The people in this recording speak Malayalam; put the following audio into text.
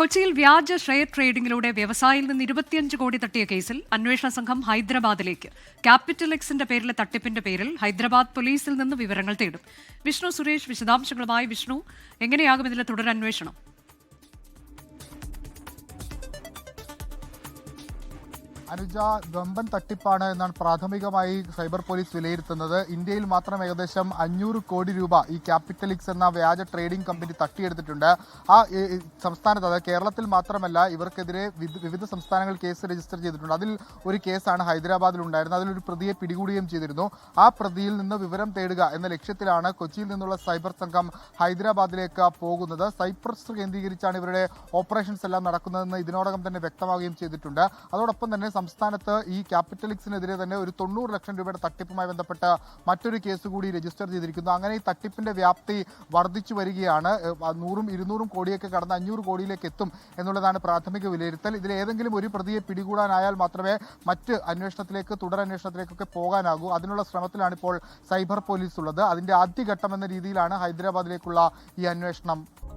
കൊച്ചിയിൽ വ്യാജ ഷെയർ ട്രേഡിംഗിലൂടെ വ്യവസായിയിൽ നിന്ന് ഇരുപത്തിയഞ്ച് കോടി തട്ടിയ കേസിൽ അന്വേഷണ സംഘം ഹൈദരാബാദിലേക്ക്. ക്യാപിറ്റൽ എക്സിന്റെ പേരിലെ തട്ടിപ്പിന്റെ പേരിൽ ഹൈദരാബാദ് പോലീസിൽ നിന്ന് വിവരങ്ങൾ തേടും. വിഷ്ണു സുരേഷ് വിശദാംശങ്ങളുമായി വിഷ്ണു. എങ്ങനെയാകും ഇതിലെ തുടരന്വേഷണം? അനുജ വമ്പൻ തട്ടിപ്പാണ് എന്നാണ് പ്രാഥമികമായി സൈബർ പോലീസ് വിലയിരുത്തുന്നത്. ഇന്ത്യയിൽ മാത്രം ഏകദേശം അഞ്ഞൂറ് കോടി രൂപ ഈ ക്യാപിറ്റലിക്സ് എന്ന വ്യാജ ട്രേഡിംഗ് കമ്പനി തട്ടിയെടുത്തിട്ടുണ്ട്. ആ സംസ്ഥാനത്ത് അതായത് കേരളത്തിൽ മാത്രമല്ല ഇവർക്കെതിരെ വിവിധ സംസ്ഥാനങ്ങൾ കേസ് രജിസ്റ്റർ ചെയ്തിട്ടുണ്ട്. അതിൽ ഒരു കേസാണ് ഹൈദരാബാദിൽ ഉണ്ടായിരുന്നത് അതിലൊരു പ്രതിയെ പിടികൂടുകയും ചെയ്തിരുന്നു. ആ പ്രതിയിൽ നിന്ന് വിവരം തേടുക എന്ന ലക്ഷ്യത്തിലാണ് കൊച്ചിയിൽ നിന്നുള്ള സൈബർ സംഘം ഹൈദരാബാദിലേക്ക് പോകുന്നത്. സൈപ്രസ് കേന്ദ്രീകരിച്ചാണ് ഇവരുടെ ഓപ്പറേഷൻസ് എല്ലാം നടക്കുന്നതെന്ന് ഇതിനോടകം തന്നെ വ്യക്തമാവുകയും ചെയ്തിട്ടുണ്ട്. അതോടൊപ്പം തന്നെ സംസ്ഥാനത്ത് ഈ ക്യാപിറ്റലിക്സിനെതിരെ തന്നെ ഒരു തൊണ്ണൂറ് ലക്ഷം രൂപയുടെ തട്ടിപ്പുമായി ബന്ധപ്പെട്ട് മറ്റൊരു കേസ് കൂടി രജിസ്റ്റർ ചെയ്തിരിക്കുന്നു. അങ്ങനെ ഈ തട്ടിപ്പിന്റെ വ്യാപ്തി വർദ്ധിച്ചു വരികയാണ്. നൂറും ഇരുന്നൂറും കോടിയൊക്കെ കടന്ന് അഞ്ഞൂറ് കോടിയിലേക്ക് എത്തും എന്നുള്ളതാണ് പ്രാഥമിക വിലയിരുത്തൽ. ഇതിൽ ഏതെങ്കിലും ഒരു പ്രതിയെ പിടികൂടാനായാൽ മാത്രമേ മറ്റ് അന്വേഷണത്തിലേക്ക് തുടരന്വേഷണത്തിലേക്കൊക്കെ പോകാനാകൂ. അതിനുള്ള ശ്രമത്തിലാണ് ഇപ്പോൾ സൈബർ പോലീസ് ഉള്ളത്. അതിന്റെ ആദ്യഘട്ടം എന്ന രീതിയിലാണ് ഹൈദരാബാദിലേക്കുള്ള ഈ അന്വേഷണം.